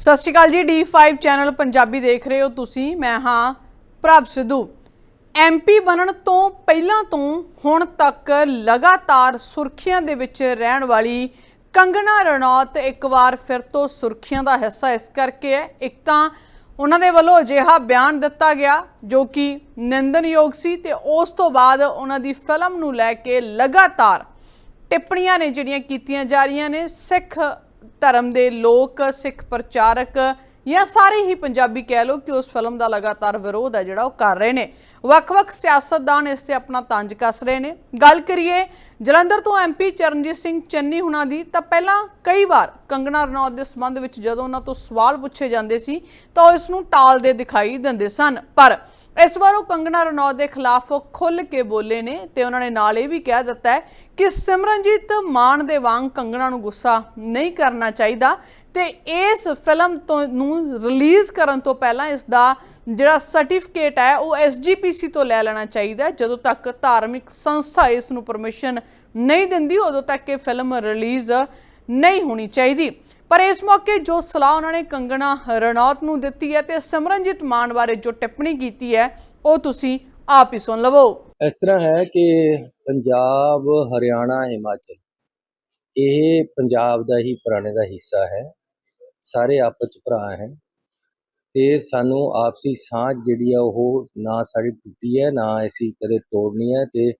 ਸਤਿ ਸ਼੍ਰੀ ਅਕਾਲ ਜੀ D5 channel Punjabi ਦੇਖ ਰਹੇ ਹੋ ਤੁਸੀਂ, ਮੈਂ ਹਾਂ ਪ੍ਰਭ ਸਿੱਧੂ। ਐਮਪੀ ਬਣਨ ਤੋਂ ਪਹਿਲਾਂ ਤੋਂ ਹੁਣ ਤੱਕ ਲਗਾਤਾਰ ਸੁਰਖੀਆਂ ਦੇ ਵਿੱਚ ਰਹਿਣ ਵਾਲੀ ਕੰਗਣਾ ਰਣੌਤ ਇੱਕ ਵਾਰ ਫਿਰ ਤੋਂ ਸੁਰਖੀਆਂ ਦਾ ਹਿੱਸਾ ਇਸ ਕਰਕੇ ਹੈ। ਇੱਕ ਤਾਂ ਉਹਨਾਂ ਦੇ ਵੱਲੋਂ ਅਜਿਹਾ ਬਿਆਨ ਦਿੱਤਾ ਗਿਆ ਜੋ ਕਿ ਨਿੰਦਨਯੋਗ ਸੀ ਤੇ ਉਸ ਤੋਂ ਬਾਅਦ ਉਹਨਾਂ ਦੀ ਫਿਲਮ ਨੂੰ ਲੈ ਕੇ ਲਗਾਤਾਰ ਟਿੱਪਣੀਆਂ ਨੇ ਜਿਹੜੀਆਂ ਕੀਤੀਆਂ ਜਾ ਰਹੀਆਂ ਨੇ, ਸਿੱਖ ਧਰਮ ਦੇ ਲੋਕ, ਸਿੱਖ ਪ੍ਰਚਾਰਕ ਜਾਂ ਸਾਰੇ ਹੀ ਪੰਜਾਬੀ ਕਹਿ ਲਓ ਕਿ ਉਸ ਫਿਲਮ ਦਾ ਲਗਾਤਾਰ ਵਿਰੋਧ ਹੈ ਜਿਹੜਾ ਉਹ ਕਰ ਰਹੇ ਨੇ। ਵੱਖ-ਵੱਖ ਸਿਆਸਤਦਾਨ ਇਸ ਤੇ ਆਪਣਾ ਤੰਜ ਕੱਸ ਰਹੇ ਨੇ। ਗੱਲ ਕਰੀਏ ਜਲੰਧਰ ਤੋਂ ਐਮਪੀ ਚਰਨਜੀਤ ਸਿੰਘ ਚੰਨੀ ਹੁਣਾਂ ਦੀ, ਤਾਂ ਪਹਿਲਾਂ ਕਈ ਵਾਰ ਕੰਗਣਾ ਰਣੌਤ ਦੇ ਸੰਬੰਧ ਵਿੱਚ ਜਦੋਂ ਉਹਨਾਂ ਤੋਂ ਸਵਾਲ ਪੁੱਛੇ ਜਾਂਦੇ ਸੀ, ਤਾਂ ਉਹ ਇਸ ਨੂੰ ਟਾਲਦੇ ਦਿਖਾਈ ਦਿੰਦੇ ਸਨ। ਪਰ ਇਸ ਵਾਰ ਉਹ ਕੰਗਣਾ ਰਣੌਤ ਦੇ ਖਿਲਾਫ ਖੁੱਲ ਕੇ ਬੋਲੇ ਨੇ ਤੇ ਉਹਨਾਂ ਨੇ ਨਾਲ ਇਹ ਵੀ ਕਹਿ ਦਿੱਤਾ ਹੈ ਕਿ ਸਿਮਰਨਜੀਤ ਮਾਨ ਦੇ ਵਾਂਗ ਕੰਗਣਾ ਨੂੰ ਗੁੱਸਾ ਨਹੀਂ ਕਰਨਾ ਚਾਹੀਦਾ ਤੇ ਇਸ ਫਿਲਮ ਤੋਂ ਨੂੰ ਰਿਲੀਜ਼ ਕਰਨ ਤੋਂ ਪਹਿਲਾਂ ਇਸ ਦਾ ਜਿਹੜਾ ਸਰਟੀਫਿਕੇਟ ਹੈ ਉਹ ਐਸਜੀਪੀਸੀ ਤੋਂ ਲੈ ਲੈਣਾ ਚਾਹੀਦਾ ਜਦੋਂ ਤੱਕ ਧਾਰਮਿਕ ਸੰਸਥਾ ਇਸ ਨੂੰ ਪਰਮਿਸ਼ਨ ਨਹੀਂ ਦਿੰਦੀ, ਉਦੋਂ ਤੱਕ ਇਹ ਫਿਲਮ ਰਿਲੀਜ਼ ਨਹੀਂ ਹੋਣੀ ਚਾਹੀਦੀ। ਪਰ ਇਸ ਮੌਕੇ ਜੋ ਸਲਾਹ ਉਹਨਾਂ ਨੇ ਕੰਗਣਾ ਰਣੌਤ ਨੂੰ ਦਿੱਤੀ ਹੈ ਤੇ ਸਿਮਰਨਜੀਤ ਮਾਨ ਬਾਰੇ ਜੋ ਟਿੱਪਣੀ ਕੀਤੀ ਹੈ, ਉਹ ਤੁਸੀਂ ਆਪ ਹੀ ਸੁਣ ਲਵੋ। ਇਸ ਤਰ੍ਹਾਂ ਹੈ ਕਿ ਪੰਜਾਬ, ਹਰਿਆਣਾ, ਹਿਮਾਚਲ, ਇਹ ਪੰਜਾਬ ਦਾ ਹੀ ਪੁਰਾਣੇ ਦਾ ਹਿੱਸਾ ਹੈ। ਸਾਰੇ ਆਪਸ ਚ ਭਰਾ ਹੈ। ਤੇ ਸਾਨੂੰ ਆਪਸੀ ਸਾਂਝ ਜਿਹੜੀ ਆ, ਉਹ ਨਾ ਸਾਡੀ ਟੁੱਟੀ ਹੈ, ਨਾ ਅਸੀਂ ਕਦੇ ਤੋੜਨੀ ਹੈ ਤੇ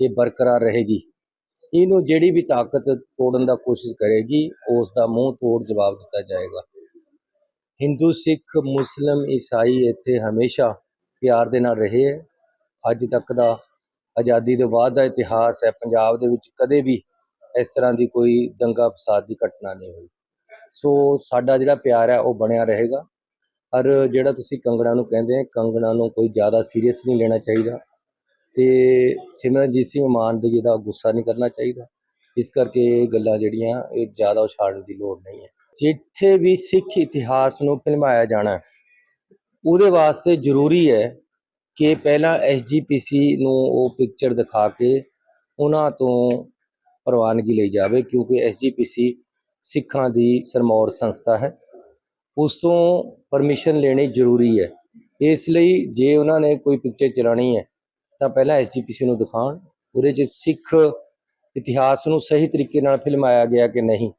ਇਹ ਬਰਕਰਾਰ ਰਹੇਗੀ। ਇਹਨੂੰ ਜਿਹੜੀ ਵੀ ਤਾਕਤ ਤੋੜਨ ਦਾ ਕੋਸ਼ਿਸ਼ ਕਰੇਗੀ ਉਸ ਦਾ ਮੂੰਹ ਤੋੜ ਜਵਾਬ ਦਿੱਤਾ ਜਾਏਗਾ। ਹਿੰਦੂ, ਸਿੱਖ, ਮੁਸਲਮ, ਈਸਾਈ ਇੱਥੇ ਹਮੇਸ਼ਾ ਪਿਆਰ ਦੇ ਨਾਲ ਰਹੇ ਹੈ। ਅੱਜ ਤੱਕ ਦਾ ਆਜ਼ਾਦੀ ਦੇ ਬਾਅਦ ਦਾ ਇਤਿਹਾਸ ਹੈ, ਪੰਜਾਬ ਦੇ ਵਿੱਚ ਕਦੇ ਵੀ ਇਸ ਤਰ੍ਹਾਂ ਦੀ ਕੋਈ ਦੰਗਾ ਫਸਾਦ ਦੀ ਘਟਨਾ ਨਹੀਂ ਹੋਈ। ਸੋ ਸਾਡਾ ਜਿਹੜਾ ਪਿਆਰ ਹੈ, ਉਹ ਬਣਿਆ ਰਹੇਗਾ। ਔਰ ਜਿਹੜਾ ਤੁਸੀਂ ਕੰਗਣਾ ਨੂੰ ਕਹਿੰਦੇ ਆ, ਕੰਗਣਾ ਨੂੰ ਕੋਈ ਜ਼ਿਆਦਾ ਸੀਰੀਅਸ ਨਹੀਂ ਲੈਣਾ ਚਾਹੀਦਾ। ਅਤੇ ਸਿਮਰਨਜੀਤ ਸਿੰਘ ਮਾਨ ਦੇ ਦਾ ਗੁੱਸਾ ਨਹੀਂ ਕਰਨਾ ਚਾਹੀਦਾ। ਇਸ ਕਰਕੇ ਇਹ ਗੱਲਾਂ ਜਿਹੜੀਆਂ, ਇਹ ਜ਼ਿਆਦਾ ਉਛਾੜਨ ਦੀ ਲੋੜ ਨਹੀਂ ਹੈ। ਜਿੱਥੇ ਵੀ ਸਿੱਖ ਇਤਿਹਾਸ ਨੂੰ ਫਿਲਮਾਇਆ ਜਾਣਾ ਉਹਦੇ ਵਾਸਤੇ ਜ਼ਰੂਰੀ ਹੈ ਕਿ ਪਹਿਲਾਂ ਐਸਜੀਪੀਸੀ ਨੂੰ ਉਹ ਪਿਕਚਰ ਦਿਖਾ ਕੇ ਉਹਨਾਂ ਤੋਂ ਪ੍ਰਵਾਨਗੀ ਲਈ ਜਾਵੇ, ਕਿਉਂਕਿ ਐਸਜੀਪੀਸੀ ਸਿੱਖਾਂ ਦੀ ਸਰਮੌਰ ਸੰਸਥਾ ਹੈ। ਉਸ ਤੋਂ ਪਰਮਿਸ਼ਨ ਲੈਣੀ ਜ਼ਰੂਰੀ ਹੈ। ਇਸ ਲਈ ਜੇ ਉਹਨਾਂ ਨੇ ਕੋਈ ਪਿਕਚਰ ਚਲਾਣੀ ਹੈ ਤਾਂ ਪਹਿਲਾਂ ਐਸਜੀਪੀਸੀ ਨੂੰ ਦਿਖਾਉਣ ਉਹਦੇ 'ਚ ਸਿੱਖ ਇਤਿਹਾਸ ਨੂੰ ਸਹੀ ਤਰੀਕੇ ਨਾਲ ਫਿਲਮਾਇਆ ਗਿਆ ਕਿ ਨਹੀਂ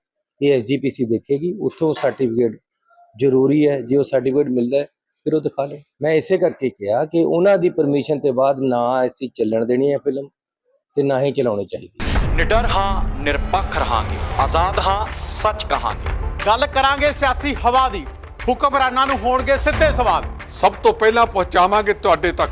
ਇਹ ਐਸਜੀਪੀਸੀ ਦੇਖੇਗੀ ਉੱਥੋਂ ਸਰਟੀਫਿਕੇਟ ਜ਼ਰੂਰੀ ਹੈ ਜੇ ਉਹ ਸਰਟੀਫਿਕੇਟ ਮਿਲਦਾ ਹੈ ਫਿਰ ਉਹ ਦਿਖਾ ਲੈ ਮੈਂ ਇਸੇ ਕਰਕੇ ਕਿਹਾ ਕਿ ਉਹਨਾਂ ਦੀ ਪਰਮਿਸ਼ਨ ਤੇ ਬਾਅਦ ਨਾ ਅਸੀਂ ਚੱਲਣ ਦੇਣੀ ਹੈ ਫਿਲਮ ਤੇ ਨਾ ਹੀ ਚਲਾਉਣੀ ਚਾਹੀਦੀ ਨਿਡਰ ਹਾਂ ਨਿਰਪੱਖ ਰਹਾਂਗੇ ਆਜ਼ਾਦ ਹਾਂ ਸੱਚ ਕਹਾਂਗੇ। ਗੱਲ ਕਰਾਂਗੇ ਸਿਆਸੀ ਹਵਾ ਦੀ ਹੁਕਮਰਾਨਾਂ ਨੂੰ ਹੋਣਗੇ ਸਿੱਧੇ ਸਵਾਲ। ਸਭ ਤੋਂ ਪਹਿਲਾਂ ਪਹੁੰਚਾਵਾਂਗੇ ਤੁਹਾਡੇ ਤੱਕ।